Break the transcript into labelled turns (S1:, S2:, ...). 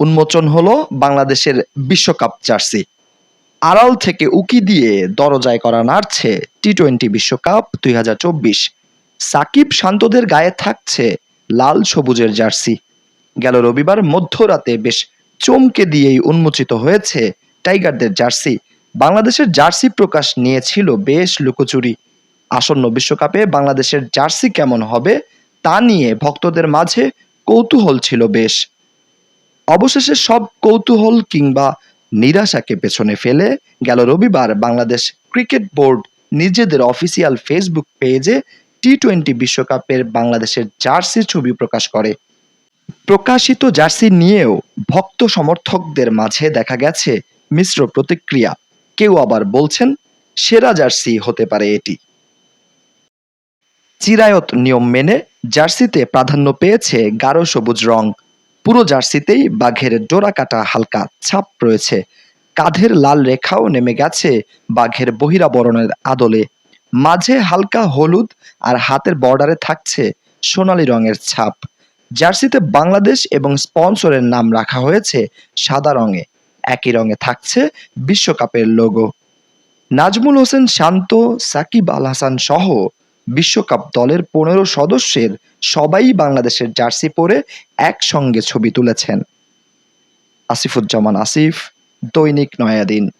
S1: উন্মোচন হলো বাংলাদেশের বিশ্বকাপ জার্সি। আড়াল থেকে উকি দিয়ে দরজায় করা নাড়ছে টি টোয়েন্টি বিশ্বকাপ দুই হাজার চব্বিশ। সাকিব শান্তদের গায়ে থাকছে লাল সবুজের জার্সি। গেল রবিবার মধ্যরাতে বেশ চমকে দিয়েই উন্মোচিত হয়েছে টাইগারদের জার্সি। বাংলাদেশের জার্সি প্রকাশ নিয়েছিল বেশ লুকোচুরি। আসন্ন বিশ্বকাপে বাংলাদেশের জার্সি কেমন হবে তা নিয়ে ভক্তদের মাঝে কৌতূহল ছিল বেশ। অবশেষে সব কৌতূহল কিংবা নিরাশাকে পেছনে ফেলে গেল রবিবার বাংলাদেশ ক্রিকেট বোর্ড নিজেদের অফিসিয়াল ফেসবুক পেজে টি টোয়েন্টি বিশ্বকাপের বাংলাদেশের জার্সি ছবি প্রকাশ করে। প্রকাশিত জার্সি নিয়েও ভক্ত সমর্থকদের মাঝে দেখা গেছে মিশ্র প্রতিক্রিয়া। কেউ আবার বলছেন, সেরা জার্সি হতে পারে এটি। চিরায়ত নিয়ম মেনে জার্সিতে প্রাধান্য পেয়েছে গাঢ় সবুজ রং। পুরো জার্সিতেই বাঘের ডোরা কাটা হালকা ছাপ রয়েছে। কাঁধের লাল রেখাও নেমে গেছে বাঘের বহিরাবরণের আদলে। মাঝে হালকা হলুদ আর হাতের বর্ডারে থাকছে সোনালী রঙের ছাপ। জার্সিতে বাংলাদেশ এবং স্পন্সরের নাম রাখা হয়েছে সাদা রঙে। একই রঙে থাকছে বিশ্বকাপের লোগো নাজমুল হোসেন শান্ত, সাকিব আল হাসান সহ বিশ্বকাপ দলের পনেরো সদস্যের সবাই বাংলাদেশের জার্সি পরে একসঙ্গে ছবি তুলেছেন। আসিফুজ্জামান আসিফ, দৈনিক নয়াদিন।